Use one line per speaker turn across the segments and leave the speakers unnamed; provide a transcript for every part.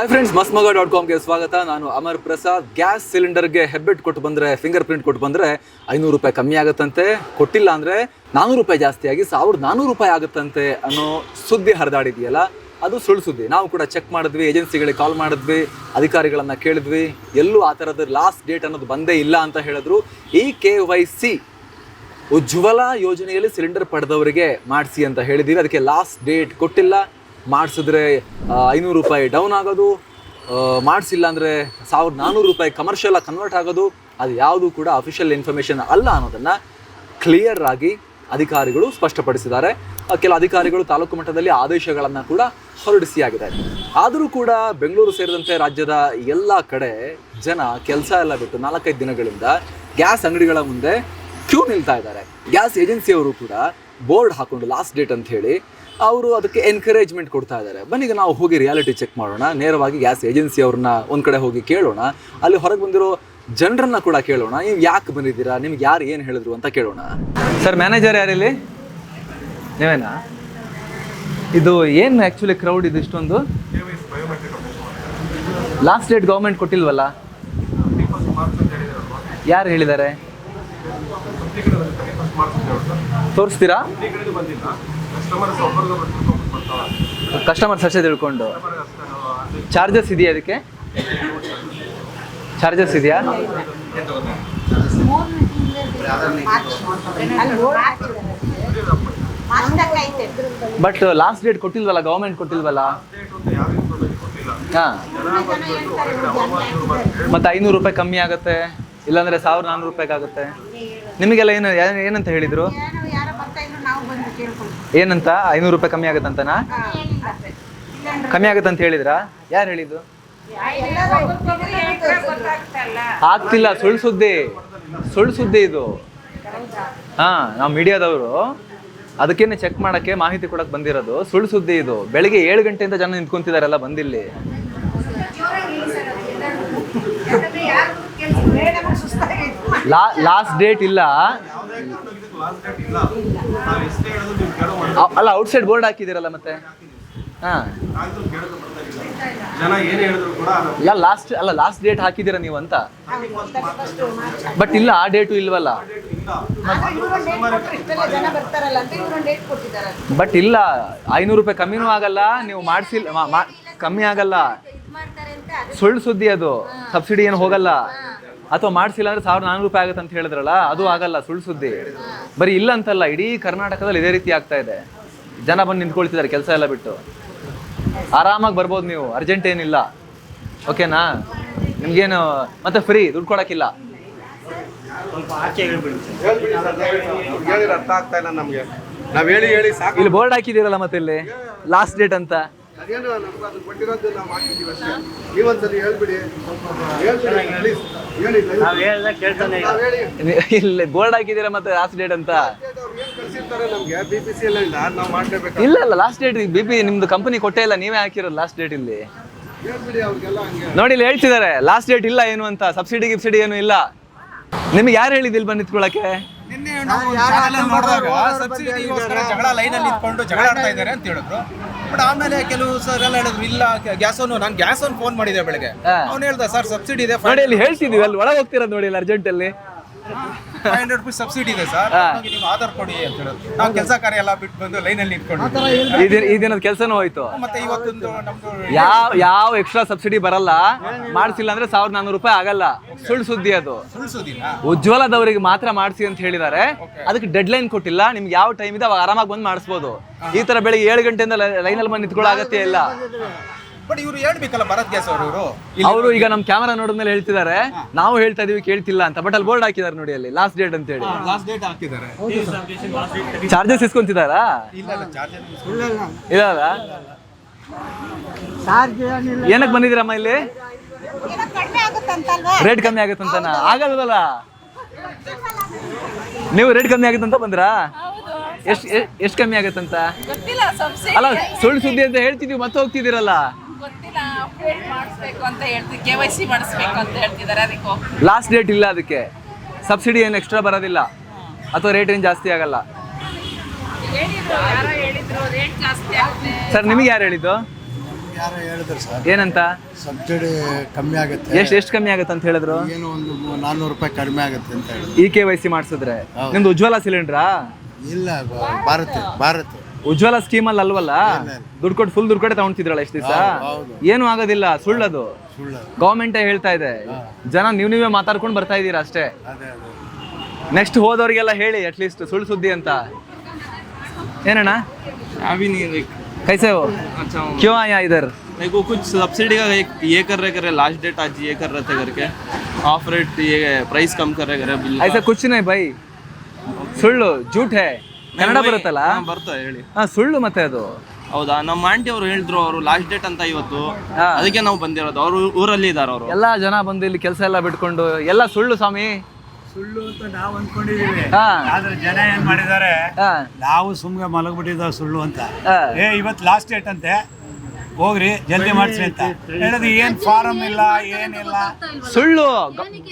Hi friends ಮಸ್ಮಗ dot ಕಾಮ್ಗೆ ಸ್ವಾಗತ. ನಾನು ಅಮರ್ ಪ್ರಸಾದ್. ಗ್ಯಾಸ್ ಸಿಲಿಂಡರ್ಗೆ ಹೆಬ್ಬೆಟ್ ಕೊಟ್ಟು ಬಂದರೆ, ಫಿಂಗರ್ ಪ್ರಿಂಟ್ ಕೊಟ್ಟು ಬಂದರೆ ಐನೂರು ರೂಪಾಯಿ ಕಮ್ಮಿ ಆಗುತ್ತಂತೆ. ಕೊಟ್ಟಿಲ್ಲ ಅಂದರೆ ನಾನ್ನೂರು ರೂಪಾಯಿ ಜಾಸ್ತಿಯಾಗಿ ಸಾವಿರದ ನಾನ್ನೂರು ರೂಪಾಯಿ ಆಗುತ್ತಂತೆ ಅನ್ನೋ ಸುದ್ದಿ ಹರಿದಾಡಿದೆಯಲ್ಲ, ಅದು ಸುಳ್ಳು ಸುದ್ದಿ. ನಾವು ಕೂಡ ಚೆಕ್ ಮಾಡಿದ್ವಿ ಏಜೆನ್ಸಿಗಳಿಗೆ ಕಾಲ್ ಮಾಡಿದ್ವಿ, ಅಧಿಕಾರಿಗಳನ್ನು ಕೇಳಿದ್ವಿ. ಎಲ್ಲೂ ಆ ಥರದ ಲಾಸ್ಟ್ ಡೇಟ್ ಅನ್ನೋದು ಬಂದೇ ಇಲ್ಲ ಅಂತ ಹೇಳಿದ್ರು. ಈ ಕೆ ವೈ ಸಿ ಉಜ್ವಲ ಯೋಜನೆಯಲ್ಲಿ ಸಿಲಿಂಡರ್ ಪಡೆದವರಿಗೆ ಮಾಡಿಸಿ ಅಂತ ಹೇಳಿದ್ದೀವಿ. ಅದಕ್ಕೆ ಲಾಸ್ಟ್ ಡೇಟ್ ಕೊಟ್ಟಿಲ್ಲ. ಮಾಡಿಸಿದ್ರೆ ಐನೂರು ರೂಪಾಯಿ ಡೌನ್ ಆಗೋದು ಮಾಡಿಸಿಲ್ಲ ಅಂದರೆ ಸಾವಿರದ ನಾನ್ನೂರು ರೂಪಾಯಿ ಕಮರ್ಷಿಯಲಾಗಿ ಕನ್ವರ್ಟ್ ಆಗೋದು, ಅದು ಯಾವುದು ಕೂಡ ಅಫಿಷಿಯಲ್ ಇನ್ಫಾರ್ಮೇಷನ್ ಅಲ್ಲ ಅನ್ನೋದನ್ನು ಕ್ಲಿಯರ್ ಆಗಿ ಅಧಿಕಾರಿಗಳು ಸ್ಪಷ್ಟಪಡಿಸಿದ್ದಾರೆ. ಕೆಲ ಅಧಿಕಾರಿಗಳು ತಾಲೂಕು ಮಟ್ಟದಲ್ಲಿ ಆದೇಶಗಳನ್ನು ಕೂಡ ಹೊರಡಿಸಿಯಾಗಿದೆ ಆದರೂ ಕೂಡ ಬೆಂಗಳೂರು ಸೇರಿದಂತೆ ರಾಜ್ಯದ ಎಲ್ಲ ಕಡೆ ಜನ ಕೆಲಸ ಎಲ್ಲ ಬಿಟ್ಟು ನಾಲ್ಕೈದು ದಿನಗಳಿಂದ ಗ್ಯಾಸ್ ಅಂಗಡಿಗಳ ಮುಂದೆ ಕ್ಯೂ ನಿಲ್ತಾ ಇದ್ದಾರೆ. ಗ್ಯಾಸ್ ಏಜೆನ್ಸಿಯವರು ಕೂಡ ಬೋರ್ಡ್ ಹಾಕೊಂಡು ಲಾಸ್ಟ್ ಡೇಟ್ ಅಂತ ಹೇಳಿ ಅವರು ಅದಕ್ಕೆ ಎನ್ಕರೇಜ್ಮೆಂಟ್ ಕೊಡ್ತಾ ಇದ್ದಾರೆ. ಬನ್ನಿ ನಾವು ಹೋಗಿ ರಿಯಾಲಿಟಿ ಚೆಕ್ ಮಾಡೋಣ. ನೇರವಾಗಿ ಗ್ಯಾಸ್ ಏಜೆನ್ಸಿ ಅವ್ರನ್ನ ಒಂದು ಕಡೆ ಹೋಗಿ ಕೇಳೋಣ. ಅಲ್ಲಿ ಹೊರಗೆ ಬಂದಿರೋ ಜನರನ್ನ ಕೂಡ ಕೇಳೋಣ. ನೀವು ಯಾಕೆ ಬಂದಿದ್ದೀರಾ? ನಿಮ್ಗೆ ಯಾರು ಏನು ಹೇಳಿದ್ರು ಅಂತ ಕೇಳೋಣ. ಸರ್ ಮ್ಯಾನೇಜರ್ ಯಾರಿಲ್ಲಿ ನೀವೇನಾ? ಇದು ಏನು ಆ್ಯಕ್ಚುಲಿ ಕ್ರೌಡ್ ಇದು ಇಷ್ಟೊಂದು? ಲಾಸ್ಟ್ ಡೇಟ್ ಗೌರ್ಮೆಂಟ್ ಕೊಟ್ಟಿಲ್ವಲ್ಲ? ಯಾರು ಹೇಳಿದ್ದಾರೆ? ತೋರಿಸ್ತೀರಾ? ಕಸ್ಟಮರ್ಸ್ ಅಷ್ಟೇ ತಿಳ್ಕೊಂಡು. ಚಾರ್ಜಸ್ ಇದೆಯಾ ಅದಕ್ಕೆ? ಚಾರ್ಜಸ್ ಇದೆಯಾ? ಬಟ್ ಲಾಸ್ಟ್ ಡೇಟ್ ಕೊಟ್ಟಿಲ್ವಲ್ಲ ಗೌರ್ಮೆಂಟ್ ಕೊಟ್ಟಿಲ್ವಲ್ಲ? ಹಾಂ. ಮತ್ತೆ ಐನೂರು ರೂಪಾಯಿ ಕಮ್ಮಿ ಆಗುತ್ತೆ? ಇಲ್ಲಾಂದ್ರೆ ಸಾವಿರದ ನಾನ್ನೂರು ರೂಪಾಯಿಗೆ ಆಗುತ್ತೆ? ನಿಮಗೆಲ್ಲ ಏನು ಏನ್- ಏನಂತ ಹೇಳಿದ್ರು? ಏನಂತ? ಐನೂರು ರೂಪಾಯಿ ಕಮ್ಮಿ ಆಗುತ್ತಂತನಾ? ಕಮ್ಮಿ ಆಗುತ್ತೆ ಅಂತ ಹೇಳಿದ್ರಾ? ಯಾರು ಹೇಳಿದ್ದು? ಆಗ್ತಿಲ್ಲ ಸುಳ್ಳು ಸುದ್ದಿ. ಸುಳ್ಳು ಸುದ್ದಿ ಇದು. ಹಾ ನಾವು ಮೀಡಿಯಾದವರು. ಅದಕ್ಕೇನೆ ಚೆಕ್ ಮಾಡಕ್ಕೆ ಮಾಹಿತಿ ಕೊಡಕ್ ಬಂದಿರೋದು. ಸುಳ್ಳು ಸುದ್ದಿ ಇದು. ಬೆಳಿಗ್ಗೆ ಏಳು ಗಂಟೆಯಿಂದ ಜನ ನಿಂತ್ಕೊಂತಿದಾರಲ್ಲ ಬಂದಿಲ್ಲಿ. ಲಾಸ್ಟ್ ಡೇಟ್ ಇಲ್ಲ. ಅಲ್ಲ ಔಟ್ಸೈಡ್ ಬೋರ್ಡ್ ಹಾಕಿದಿರಲ್ಲ ಮತ್ತೆ? ಹಾ.
ಜನ ಏನ್ ಹೇಳಿದ್ರು ಕೂಡ
ಇಲ್ಲ ಲಾಸ್ಟ್ ಅಲ್ಲ ಲಾಸ್ಟ್ ಡೇಟ್ ಹಾಕಿದ್ದೀರಾ ನೀವು ಅಂತ? ಬಟ್ ಇಲ್ಲ ಆ ಡೇಟು ಇಲ್ವಲ್ಲ? ಬಟ್ ಇಲ್ಲ. ಐನೂರು ರೂಪಾಯಿ ಕಮ್ಮಿನೂ ಆಗಲ್ಲ ನೀವು ಮಾಡಿಸಿಲ್ಲ ಕಮ್ಮಿ ಆಗಲ್ಲ. ಸುಳ್ಳು ಸುದ್ದಿ ಅದು. ಸಬ್ಸಿಡಿ ಏನು ಹೋಗಲ್ಲ. ಅಥವಾ ಮಾಡಿಸಿಲ್ಲ ಅಂದ್ರೆ ಸಾವಿರದ ನಾನ್ನೂರು ರೂಪಾಯಿ ಆಗುತ್ತೆ ಅಂತ ಹೇಳಿದ್ರಲ್ಲ ಅದು ಆಗಲ್ಲ ಸುಳ್ಳು ಸುದ್ದಿ. ಬರೀ ಇಲ್ಲ ಅಂತಲ್ಲ ಇಡೀ ಕರ್ನಾಟಕದಲ್ಲಿ ಇದೇ ರೀತಿ ಆಗ್ತಾ ಇದೆ. ಜನ ಬಂದು ನಿಂತ್ಕೊಳ್ತಿದ್ದಾರೆ ಕೆಲಸ ಎಲ್ಲ ಬಿಟ್ಟು. ಆರಾಮಾಗಿ ಬರ್ಬೋದು ನೀವು ಅರ್ಜೆಂಟ್ ಏನಿಲ್ಲ. ಓಕೆನಾ? ನಿಮ್ಗೇನು ಮತ್ತೆ ಫ್ರೀ ದುಡ್ಡು ಕೊಡೋಕ್ಕಿಲ್ಲ.
ಇಲ್ಲಿ
ಬೋರ್ಡ್ ಹಾಕಿದ್ದೀರಲ್ಲ ಮತ್ತೆ ಇಲ್ಲಿ ಲಾಸ್ಟ್ ಡೇಟ್ ಅಂತ.
ಅದೇನು ನಮ್ಗೆ ಅದು ಕೊಟ್ಟಿರೋದು ನಾವು ಅಷ್ಟೇ. ನೀವೊಂದ್ಸಲಿ ಹೇಳ್ಬಿಡಿ. ಹೇಳ್ಬಿಡಿ ಪ್ಲೀಸ್ ಹೇಳಿ
ನಾವ್ ಹೇಳ್ದಾಗ ಕೇಳ್ತಾನೆ ಇಲ್ಲ.
ನಾವ್ ಹೇಳಿ.
ಇಲ್ಲಿ ಬೋರ್ಡ್ ಹಾಕಿದ್ದೀರಾ ಮತ್ತೆ ಲಾಸ್ಟ್ ಡೇಟ್ ಅಂತ?
ಅವ್ರು ಏನ್ ಕಳ್ಸಿರ್ತಾರೆ ನಮ್ಗೆ? ಬಿ ಪಿ ಸಿ ಎಲ್ಲ ಇಲ್ಲ ನಾವು ಮಾಡ್ಲೇಬೇಕು
ಇಲ್ಲ ಇಲ್ಲ ಲಾಸ್ಟ್ ಡೇಟ್ ಬಿ ಪಿ ನಿಮ್ದು ಕಂಪನಿ ಕೊಟ್ಟೇ ಇಲ್ಲ ನೀವೇ ಹಾಕಿರೋದು ಲಾಸ್ಟ್ ಡೇಟ್ ಇಲ್ಲಿ.
ಹೇಳ್ಬಿಡಿ ಅವ್ರಿಗೆಲ್ಲ ಹಂಗೆ.
ನೋಡಿ ಇಲ್ಲಿ ಹೇಳ್ತಿದ್ದಾರೆ ಲಾಸ್ಟ್ ಡೇಟ್ ಇಲ್ಲ ಏನು ಅಂತ ಸಬ್ಸಿಡಿ ಗಿಬ್ಸಿಡಿ ಏನು ಇಲ್ಲ. ನಿಮ್ಗೆ ಯಾರು ಹೇಳಿದ್ದು ಇಲ್ಲಿ ಬಂದು ನಿಂತ್ಕೊಳ್ಳಕ್ಕೆ
ನಿನ್ನೆ ನಾವು ಅಲ್ಲಿ ನೋಡಿದಾಗ ಸಬ್ಸಿಡಿಗೋಸ್ಕರ ಜಗಳ ಲೈನಲ್ಲಿ ನಿಂತ್ಕೊಂಡು ಜಗಳ ಆಡ್ತಾ ಇದ್ದಾರೆ ಅಂತ ಹೇಳಿದ್ರು. ಬಟ್ ಆಮೇಲೆ ಕೆಲವು ಸರ್ ಎಲ್ಲ ಹೇಳಿದ್ರು ಇಲ್ಲ ಗ್ಯಾಸ್ ಅವನು ನಾನು ಗ್ಯಾಸ್ ಅವ್ನು ಫೋನ್ ಮಾಡಿದೆ ಬೆಳಗ್ಗೆ. ಅವ್ನು ಹೇಳ್ದ ಸರ್ ಸಬ್ಸಿಡಿ ಇದೆ
ನೋಡಿ ಇಲ್ಲಿ ಹೇಳ್ತಿದೀವಿ ಅಲ್ಲಿ ಒಳಗೆ ಹೋಗ್ತಿರೋದು ನೋಡಿ ಇಲ್ಲಿ ಅರ್ಜೆಂಟ್ ಅಲ್ಲಿ.
ಫೈವ್ ಹಂಡ್ರೆಡ್ ರುಪೀಸ್ ಸಬ್ಸಿಡಿ ಇದೆ ಸರ್.
ಹಾ.
ನಮಗೆ ನೀವು ಆಧಾರ್ ಕೊಡಿ ಅಂತ ಹೇಳಿದ್ರು ನಾವು ಕೆಲಸ ಕಾರ್ಯ ಎಲ್ಲ ಬಿಟ್ಟು ಬಂದು ಲೈನಲ್ಲಿ ಇಟ್ಕೊಂಡು
ಈ ದಿನ ಈ ದಿನದ ಕೆಲಸನೂ ಹೋಯ್ತು.
ಮತ್ತೆ ಇವತ್ತೊಂದು ನಮ್ದು
ಯಾವ ಯಾವ ಎಕ್ಸ್ಟ್ರಾ ಸಬ್ಸಿಡಿ ಬರಲ್ಲ. ಮಾಡಿಸಿಲ್ಲ ಅಂದ್ರೆ ಸಾವಿರದ ನಾನ್ನೂರು ರೂಪಾಯಿ ಆಗಲ್ಲ. ಸುಳ್ಳು ಸುದ್ದಿ ಅದು.
ಸುಳ್ಸುದಿನ
ಉಜ್ವಲದವರಿಗೆ ಮಾತ್ರ ಮಾಡಿಸಿ ಅಂತ ಹೇಳಿದ್ದಾರೆ. ಅದಕ್ಕೆ ಡೆಡ್ ಲೈನ್ ಕೊಟ್ಟಿಲ್ಲ. ನಿಮ್ಗೆ ಯಾವ ಟೈಮ್ ಇದೆ ಅವಾಗ ಆರಾಮಾಗಿ ಬಂದು ಮಾಡಿಸ್ಬೋದು. ಈ ತರ ಬೆಳಿಗ್ಗೆ ಏಳು ಗಂಟೆಯಿಂದ ಲೈನಲ್ಲಿ ಬಂದು ನಿಂತ್ಕೊಳ್ಳೋ ಅಗತ್ಯ ಇಲ್ಲ.
ಬಟ್ ಇವರು ಹೇಳ್ಬೇಕಲ್ಲ ಭರತ್ ಗ್ಯಾಸ್ ಅವರು ಇವರು
ಅವರು ಈಗ ನಮ್ ಕ್ಯಾಮರಾ ನೋಡಿದ್ಮೇಲೆ ಹೇಳ್ತಿದ್ದಾರೆ. ನಾವು ಹೇಳ್ತಾ ಇದೀವಿ ಕೇಳ್ತಿಲ್ಲ ಅಂತ. ಬಟ್ ಅಲ್ಲಿ ಬೋರ್ಡ್ ಹಾಕಿದಾರೆ ನೋಡಿ ಅಲ್ಲಿ ಲಾಸ್ಟ್ ಡೇಟ್ ಅಂತ ಹೇಳಿ.
ಲಾಸ್ಟ್ ಡೇಟ್ ಹಾಕಿದ್ದಾರೆ.
ಚಾರ್ಜಸ್ ಇಸ್ಕೊಂತಿದಾರಾ
ಇಲ್ಲ ಇಲ್ಲ ಚಾರ್ಜರ್
ಇಲ್ಲ ಏನಕ್ಕೆ ಬಂದಿದ್ದೀರಮ್ಮ ಇಲ್ಲಿ?
ಏನೋ ಕಡಿಮೆ ಆಗುತ್ತಂತಲ್ವಾ
ರೇಟ್ ಕಮ್ಮಿ ಆಗುತ್ತಂತನ? ಆಗಲ್ವಲ್ಲ? ನೀವು ರೇಟ್ ಕಮ್ಮಿ ಆಗುತ್ತಂತ ಬಂದ್ರಾ? ಎಷ್ಟು ಎಷ್ಟು ಕಮ್ಮಿ ಆಗತ್ತಂತ?
ಗೊತ್ತಿಲ್ಲ ಸಬ್ಸಿಡಿ
ಅಲ್ಲ ಸುಳ್ಳು ಸುದ್ದಿ ಅಂತ ಹೇಳ್ತಿದ್ವಿ ಮತ್ತೆ ಹೋಗ್ತಿದ್ದೀರಲ್ಲ?
ಗೊತ್ತಿಲ್ಲ ಅಪ್ಡೇಟ್ ಮಾಡಿಸ್ಬೇಕು ಅಂತ ಹೇಳ್ತೀವಿ ಕೆ ವೈ ಸಿ ಮಾಡಿಸ್ಬೇಕು ಅಂತ ಹೇಳ್ತಿದ್ದಾರೆ ಅದಕ್ಕೆ ಹೋಗ್ತೀವಿ
ಲಾಸ್ಟ್ ಡೇಟ್ ಇಲ್ಲ ಅದಕ್ಕೆ. ಸಬ್ಸಿಡಿ ಏನು ಎಕ್ಸ್ಟ್ರಾ ಬರೋದಿಲ್ಲ. ಅಥವಾ ರೇಟ್ ಏನು ಜಾಸ್ತಿ ಆಗಲ್ಲ.
ಹೇಳಿದ್ರು ಯಾರೋ ಹೇಳಿದ್ರು ರೇಟ್ ಜಾಸ್ತಿ ಆಗುತ್ತೆ.
ಸರ್ ನಿಮಗೆ ಯಾರು ಹೇಳಿದ್ದು?
ಯಾರೋ ಹೇಳಿದ್ರು ಸರ್.
ಏನಂತ?
ಸಬ್ಸಿಡಿ ಕಮ್ಮಿ ಆಗುತ್ತೆ.
ಎಷ್ಟು ಎಷ್ಟು ಕಮ್ಮಿ ಆಗುತ್ತೆ ಅಂತ ಹೇಳಿದ್ರು?
ಏನು ಒಂದು ನಾನ್ನೂರು ರೂಪಾಯಿ ಕಡಿಮೆ ಆಗುತ್ತೆ ಅಂತ ಹೇಳಿದ್ರು.
ಇ ಕೆ ವೈ ಸಿ ಮಾಡಿಸಿದ್ರೆ ನಿಮ್ದು ಉಜ್ವಲ ಸಿಲಿಂಡ್ರಾ
ಇಲ್ಲ ಬ- ಭಾರತ್ ಭಾರತ್
ಉಜ್ವಲ ಸ್ಕೀಮ್ ಅಲ್ಲಿ ಅಲ್ವಲ್ಲ ದುಡ್ಡು ಕೊಟ್ಟು ಫುಲ್ ದುಡ್ಡು ಕೊಟ್ಟೆ ತಗೊಂತಿದ್ರಲ್ಲ ಎಷ್ಟು ದಿವಸ
ಹೌದು.
ಏನು ಆಗೋದಿಲ್ಲ ಸುಳ್ಳದು
ಸುಳ್ಳು
ಗೌರ್ಮೆಂಟ್ ಹೇಳ್ತಾ ಇದೆ ಜನ ನೀವು ನೀವೇ ಮಾತಾಡ್ಕೊಂಡು ಬರ್ತಾ ಇದ್ದೀರಾ ಅಷ್ಟೇ
ಅದೇ ಅದೇ
ನೆಕ್ಸ್ಟ್ ಹೋದವ್ರಿಗೆಲ್ಲ ಹೇಳಿ ಅಟ್ಲೀಸ್ಟ್ ಸುಳ್ಳು ಸುದ್ದಿ ಅಂತ ಏನಣ್ಣ
अभी नहीं लाइक
कैसे हो
अच्छा हूँ
क्यों आया इधर
लाइक वो कुछ सब्सिडी का एक ये कर रहे कर रहे लास्ट डेट आज ये कर रहे थे करके ऑफ रेट ये प्राइस कम कर रहे कर रहे बिल
ऐसा कुछ नहीं भाई ಸುಳ್ಳು ಜೂಟ್ ಹೇ ಕನ್ನಡ ಬರುತ್ತಲ್ಲ?
ಬರ್ತಾ ಹೇಳಿ.
ಹಾ ಸುಳ್ಳು ಮತ್ತೆ ಅದು.
ಹೌದಾ? ನಮ್ಮ ಆಂಟಿ ಅವರು ಹೇಳಿದ್ರು ಅವರು ಲಾಸ್ಟ್ ಡೇಟ್ ಅಂತ ಇವತ್ತು.
ಹಾ.
ಅದಕ್ಕೆ ನಾವು ಬಂದಿರೋದು. ಅವರು ಊರಲ್ಲಿ ಇದ್ದಾರೆ ಅವರು.
ಎಲ್ಲಾ ಜನ ಬಂದು ಇಲ್ಲಿ ಕೆಲಸ ಎಲ್ಲ ಬಿಟ್ಕೊಂಡು ಎಲ್ಲ ಸುಳ್ಳು ಸ್ವಾಮಿ.
ಸುಳ್ಳು ಅಂತ ನಾವು ಅನ್ಕೊಂಡಿದೀವಿ.
ಹಾ.
ಆದ್ರೆ ಜನ ಏನ್ ಮಾಡಿದ್ದಾರೆ?
ಹಾ.
ನಾವು ಸುಮ್ನೆ ಮಲಗ್ಬಿಟ್ಟಿದ್ದ ಸುಳ್ಳು ಅಂತ.
ಹಾ.
ಏ ಇವತ್ತು ಲಾಸ್ಟ್ ಡೇಟ್ ಅಂತೆ. ಹೋಗ್ರಿ ಜಲ್ದಿ ಮಾಡಿಸ್ರಿ ಅಂತ. ಹೇಳೋದು ಏನ್ ಫಾರಮ್ ಇಲ್ಲ ಏನಿಲ್ಲ.
ಸುಳ್ಳು.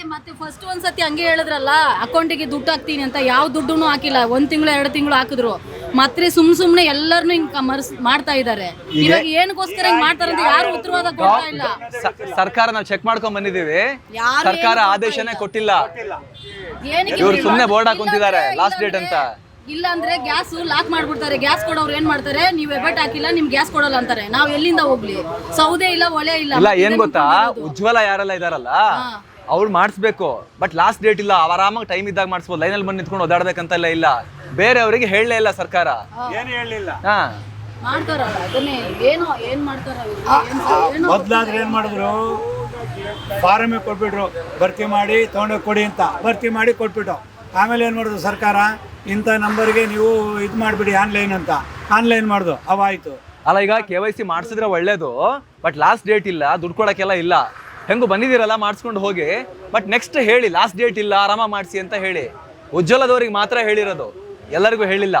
ಮತ್ತೆ ಫಸ್ಟ್ ಒಂದ್ಸತಿ ಹಂಗೆ ಹೇಳಿದ್ರಲ್ಲ ಅಕೌಂಟಿಗೆ ದುಡ್ಡು ಹಾಕ್ತೀನಿ ಅಂತ ಯಾವ ದುಡ್ಡುನು ಹಾಕಿಲ್ಲ. ಒಂದ್ ತಿಂಗಳು ಎರಡು ತಿಂಗಳು ಹಾಕಿದ್ರು. ಮತ್ತೆ ಸುಮ್ ಸುಮ್ನೆ ಎಲ್ಲರನ್ನು ಹಿಂಗ್ ಕಮರ್ಸ್ ಮಾಡ್ತಾ ಇದಾರೆ. ಇವಾಗ ಏನಕ್ಕೋಸ್ಕರ ಹಿಂಗ್ ಮಾಡ್ತಾರೆ ಅಂತ ಯಾರು ಉತ್ತರವಾದ ಕೊಡ್ತಾ ಇಲ್ಲ.
ಸ- ಸರ್ಕಾರ ನಾವು ಚೆಕ್ ಮಾಡ್ಕೊಂಡ್ ಬಂದಿದೀವಿ
ಯಾರು
ಸರ್ಕಾರ ಆದೇಶನೇ ಕೊಟ್ಟಿಲ್ಲ.
ಏನಕ್ಕೆ
ಇವ್ರು ಸುಮ್ನೆ ಬೋರ್ಡ್ ಹಾಕೊಂತಿದ್ದಾರೆ
ಲಾಸ್ಟ್
ಡೇಟ್ ಅಂತ.
ಇಲ್ಲ ಅಂದ್ರೆ- ಗ್ಯಾಸ್ ಲಾಕ್ ಮಾಡ್ಬಿಡ್ತಾರೆ. ಗ್ಯಾಸ್ ಕೊಡೋರು ಏನ್ ಮಾಡ್ತಾರೆ? ನೀವು ಎಬೆಟ್ ಹಾಕಿಲ್ಲ ನಿಮ್ ಗ್ಯಾಸ್ ಕೊಡಲ್ಲ ಅಂತಾರೆ. ನಾವ್ ಎಲ್ಲಿಂದ ಹೋಗ್ಲಿ? ಸೌದೆ ಇಲ್ಲ ಒಲೆ ಇಲ್ಲ.
ಏನ್ ಗೊತ್ತಾ? ಉಜ್ವಲ ಯಾರೆಲ್ಲ ಇದಾರಲ್ಲ ಅವ್ರು ಮಾಡಿಸ್ಬೇಕು. ಬಟ್ ಲಾಸ್ಟ್ ಡೇಟ್ ಇಲ್ಲ ಅವ್ರು ಆರಾಮಾಗಿ ಟೈಮ್ ಇದ್ದಾಗ ಮಾಡಿಸ್ಬೋದು. ಲೈನಲ್ಲಿ ಬಂದು ನಿಂತ್ಕೊಂಡು ಓದಾಡ್ಬೇಕಂತೆಲ್ಲ ಇಲ್ಲ. ಬೇರೆಯವರಿಗೆ ಹೇಳಲೇ ಇಲ್ಲ ಸರ್ಕಾರ.
ಏನು ಹೇಳಲಿಲ್ಲ?
ಹಾ.
ಮಾಡ್ತಾರಲ್ಲ ಅದನ್ನೇ ಏನೋ ಏನ್ ಮಾಡ್ತಾರ ಇವ್ರು? ಏನ್ ಸ- ಏನೋ
ಮೊದ್ಲಾದ್ರೆ ಏನ್ ಮಾಡಿದ್ರು? ಫಾರಮೇ ಕೊಟ್ಬಿಟ್ರು. ಭರ್ತಿ ಮಾಡಿ ತಗೊಂಡೋಗಿ ಕೊಡಿ ಅಂತ. ಭರ್ತಿ ಮಾಡಿ ಕೊಟ್ಬಿಟ್ಟು ಆಮೇಲೆ ಏನು ಮಾಡೋದು ಸರ್ಕಾರ? ಇಂಥ ನಂಬರ್ಗೆ ನೀವು ಇದು ಮಾಡಿಬಿಡಿ ಆನ್ಲೈನ್ ಅಂತ. ಆನ್ಲೈನ್ ಮಾಡ್ದು. ಅವಾಯ್ತು
ಅಲ್ಲ ಈಗ ಕೆ ವೈ ಸಿ ಮಾಡಿಸಿದ್ರೆ ಒಳ್ಳೇದು ಬಟ್ ಲಾಸ್ಟ್ ಡೇಟ್ ಇಲ್ಲ ದುಡ್ಡು ಕೊಡಕ್ಕೆಲ್ಲ ಇಲ್ಲ. ಹೆಂಗು ಬಂದಿದ್ದೀರಲ್ಲ ಮಾಡಿಸ್ಕೊಂಡು ಹೋಗಿ. ಬಟ್ ನೆಕ್ಸ್ಟ್ ಹೇಳಿ ಲಾಸ್ಟ್ ಡೇಟ್ ಇಲ್ಲ ಆರಾಮ ಮಾಡಿಸಿ ಅಂತ ಹೇಳಿ. ಉಜ್ವಲದವ್ರಿಗೆ ಮಾತ್ರ ಹೇಳಿರೋದು. ಎಲ್ಲರಿಗೂ ಹೇಳಿಲ್ಲ.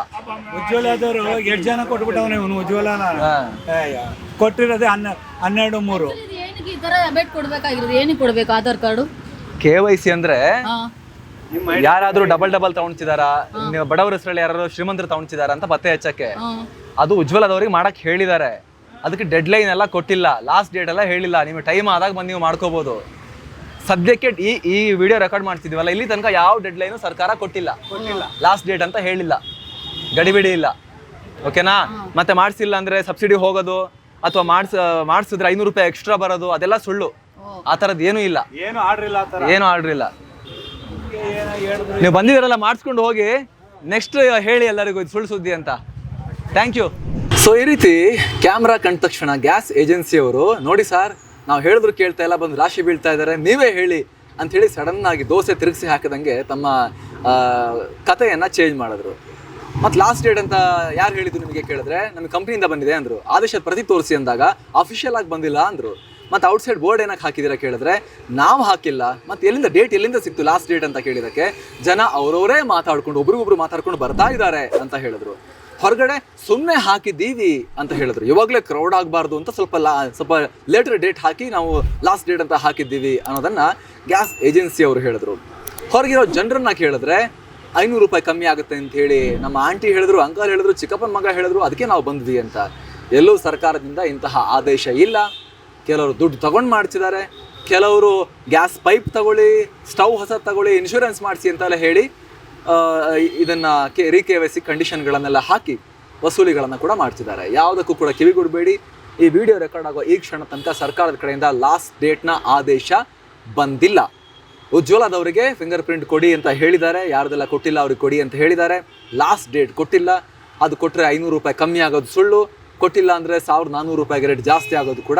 ಉಜ್ವಲದವರು ಎಷ್ಟು ಜನ ಕೊಟ್ಬಿಟ್ಟವನೇ ಇವನು? ಉಜ್ವಲನ? ಏಯ್ಯ. ಕೊಟ್ಟಿರೋದೇ ಹನ್ನೆರಡು ಹನ್ನೆರಡು ಮೂರು.
ಏನಕ್ಕೆ ಈ ತರ ಅಬೇಟ್ ಕೊಡ್ಬೇಕಾಗಿರೋದು? ಏನಕ್ಕೆ ಕೊಡ್ಬೇಕು? Aadhaar card?
K Y C ಅಂದ್ರೆ ಯಾರಾದ್ರೂ ಡಬಲ್ ಡಬಲ್ ತಗೊಂಡ್ಸಿದಾರ? ನೀವು ಬಡವರ ಹೆಸರಲ್ಲಿ ಯಾರು ಶ್ರೀಮಂತರು ತಗೊಂತಿದಾರ ಅಂತ ಪತ್ತೆ ಹಚ್ಚಕ್ಕೆ. ಅದು ಉಜ್ವಲದವ್ರಿಗೆ ಮಾಡಕ್ ಹೇಳಿದ್ದಾರೆ ಅದಕ್ಕೆ ಡೆಡ್ ಲೈನ್ ಎಲ್ಲ ಕೊಟ್ಟಿಲ್ಲ. ಲಾಸ್ಟ್ ಡೇಟ್ ಎಲ್ಲ ಹೇಳಿಲ್ಲ. ನಿಮಗೆ ಟೈಮ್ ಆದಾಗ ಬಂದು ನೀವು ಮಾಡ್ಕೋಬಹುದು ಸದ್ಯಕ್ಕೆ ಈ ಈ ವಿಡಿಯೋ ರೆಕಾರ್ಡ್ ಮಾಡ್ತಿದೀವಲ್ಲ ಇಲ್ಲಿ ತನಕ ಯಾವ ಡೆಡ್ ಲೈನು ಸರ್ಕಾರ ಕೊಟ್ಟಿಲ್ಲ. ಲಾಸ್ಟ್ ಡೇಟ್ ಅಂತ ಹೇಳಿಲ್ಲ. ಗಡಿಬಿಡಿ ಇಲ್ಲ. ಓಕೆನಾ ಮತ್ತೆ ಮಾಡಿಸಿಲ್ಲ ಅಂದ್ರೆ ಸಬ್ಸಿಡಿ ಹೋಗೋದು ಅಥವಾ ಮಾಡಿಸ ಮಾಡಿಸಿದ್ರೆ ಐನೂರು ರೂಪಾಯಿ ಎಕ್ಸ್ಟ್ರಾ ಬರೋದು ಅದೆಲ್ಲ ಸುಳ್ಳು. ಆ ಥರದ್ದು ಏನೂ ಇಲ್ಲ.
ಏನು ಆರ್ಡ್ರ್ ಇಲ್ಲ
ಏನು ಆರ್ಡ್ರ್ ಇಲ್ಲ ನೀವು ಬಂದಿದ್ದೀರಲ್ಲ, ಮಾಡಿಸ್ಕೊಂಡು ಹೋಗಿ. ನೆಕ್ಸ್ಟ್ ಹೇಳಿ ಎಲ್ಲರಿಗೂ ಇದು ಸುಳ್ಳು ಸುದ್ದಿ ಅಂತ. ಥ್ಯಾಂಕ್ ಯು ಸೊ ಈ ರೀತಿ ಕ್ಯಾಮ್ರಾ ಕಂಡ ತಕ್ಷಣ ಗ್ಯಾಸ್ ಏಜೆನ್ಸಿಯವರು, ನೋಡಿ ಸರ್, ನಾವು ಹೇಳಿದ್ರು ಕೇಳ್ತಾ ಇಲ್ಲ, ಬಂದು ರಾಶಿ ಬೀಳ್ತಾ ಇದ್ದಾರೆ ನೀವೇ ಹೇಳಿ ಅಂತ ಹೇಳಿ ಸಡನ್ ಆಗಿ ದೋಸೆ ತಿರುಗಿಸಿ ಹಾಕಿದಂಗೆ ತಮ್ಮ ಕಥೆಯನ್ನು ಚೇಂಜ್ ಮಾಡಿದ್ರು. ಮತ್ತು ಲಾಸ್ಟ್ ಡೇಟ್ ಅಂತ ಯಾರು ಹೇಳಿದ್ರು ನಿಮಗೆ ಕೇಳಿದ್ರೆ ನಮಗೆ ಕಂಪ್ನಿಯಿಂದ ಬಂದಿದೆ ಅಂದರು. ಆದೇಶ ಪ್ರತಿ ತೋರಿಸಿ ಅಂದಾಗ ಅಫಿಷಿಯಲ್ ಆಗಿ ಬಂದಿಲ್ಲ ಅಂದರು. ಮತ್ತು ಔಟ್ಸೈಡ್ ಬೋರ್ಡ್ ಏನಕ್ಕೆ ಹಾಕಿದ್ದೀರಾ ಕೇಳಿದ್ರೆ, ನಾವು ಹಾಕಿಲ್ಲ, ಮತ್ತು ಎಲ್ಲಿಂದ ಡೇಟ್ ಎಲ್ಲಿಂದ ಸಿಕ್ತು ಲಾಸ್ಟ್ ಡೇಟ್ ಅಂತ ಕೇಳಿದಕ್ಕೆ ಜನ ಅವರವರೇ ಮಾತಾಡ್ಕೊಂಡು, ಒಬ್ರಿಗೊಬ್ರು ಮಾತಾಡ್ಕೊಂಡು ಬರ್ತಾ ಇದ್ದಾರೆ ಅಂತ ಹೇಳಿದ್ರು. ಹೊರಗಡೆ ಸುಮ್ಮನೆ ಹಾಕಿದ್ದೀವಿ ಅಂತ ಹೇಳಿದ್ರು. ಇವಾಗಲೇ ಕ್ರೌಡ್ ಆಗಬಾರ್ದು ಅಂತ ಸ್ವಲ್ಪ ಲಾ, ಸ್ವಲ್ಪ ಲೇಟರ್ ಡೇಟ್ ಹಾಕಿ ನಾವು ಲಾಸ್ಟ್ ಡೇಟ್ ಅಂತ ಹಾಕಿದ್ದೀವಿ ಅನ್ನೋದನ್ನು ಗ್ಯಾಸ್ ಏಜೆನ್ಸಿ ಅವರು ಹೇಳಿದ್ರು. ಹೊರಗಿರೋ ಜನರನ್ನ ಕೇಳಿದ್ರೆ, ಐನೂರು ರೂಪಾಯಿ ಕಮ್ಮಿ ಆಗುತ್ತೆ ಅಂತ ಹೇಳಿ ನಮ್ಮ ಆಂಟಿ ಹೇಳಿದ್ರು ಅಂಕಲ್ ಹೇಳಿದ್ರು, ಚಿಕ್ಕಪ್ಪನ ಮಗ ಹೇಳಿದ್ರು, ಅದಕ್ಕೆ ನಾವು ಬಂದ್ವಿ ಅಂತ. ಎಲ್ಲೂ ಸರ್ಕಾರದಿಂದ ಇಂತಹ ಆದೇಶ ಇಲ್ಲ. ಕೆಲವರು ದುಡ್ಡು ತಗೊಂಡು ಮಾಡ್ತಿದ್ದಾರೆ ಕೆಲವರು ಗ್ಯಾಸ್ ಪೈಪ್ ತಗೊಳ್ಳಿ, ಸ್ಟವ್ ಹೊಸ ತಗೊಳ್ಳಿ ಇನ್ಶೂರೆನ್ಸ್ ಮಾಡಿಸಿ ಅಂತೆಲ್ಲ ಹೇಳಿ ಇದನ್ನು K re K Y C ಕಂಡೀಷನ್ಗಳನ್ನೆಲ್ಲ ಹಾಕಿ ವಸೂಲಿಗಳನ್ನು ಕೂಡ ಮಾಡ್ತಿದ್ದಾರೆ ಯಾವುದಕ್ಕೂ ಕೂಡ ಕಿವಿಗೊಡಬೇಡಿ ಈ ವಿಡಿಯೋ ರೆಕಾರ್ಡ್ ಆಗೋ ಈ ಕ್ಷಣ ತನಕ ಸರ್ಕಾರದ ಕಡೆಯಿಂದ ಲಾಸ್ಟ್ ಡೇಟ್ನ ಆದೇಶ ಬಂದಿಲ್ಲ. ಉಜ್ವಲದವರಿಗೆ ಫಿಂಗರ್ ಪ್ರಿಂಟ್ ಕೊಡಿ ಅಂತ ಹೇಳಿದ್ದಾರೆ. ಯಾರ್ದೆಲ್ಲ ಕೊಟ್ಟಿಲ್ಲ ಅವ್ರಿಗೆ ಕೊಡಿ ಅಂತ ಹೇಳಿದ್ದಾರೆ. ಲಾಸ್ಟ್ ಡೇಟ್ ಕೊಟ್ಟಿಲ್ಲ. ಅದು ಕೊಟ್ಟರೆ ಐನೂರು ರೂಪಾಯಿ ಕಮ್ಮಿ ಆಗೋದು ಸುಳ್ಳು. ಕೊಟ್ಟಿಲ್ಲ ಅಂದರೆ ಸಾವಿರದ ನಾನ್ನೂರು ರೂಪಾಯಿಗೆ ರೇಟ್ ಜಾಸ್ತಿ ಆಗೋದು ಕೂಡ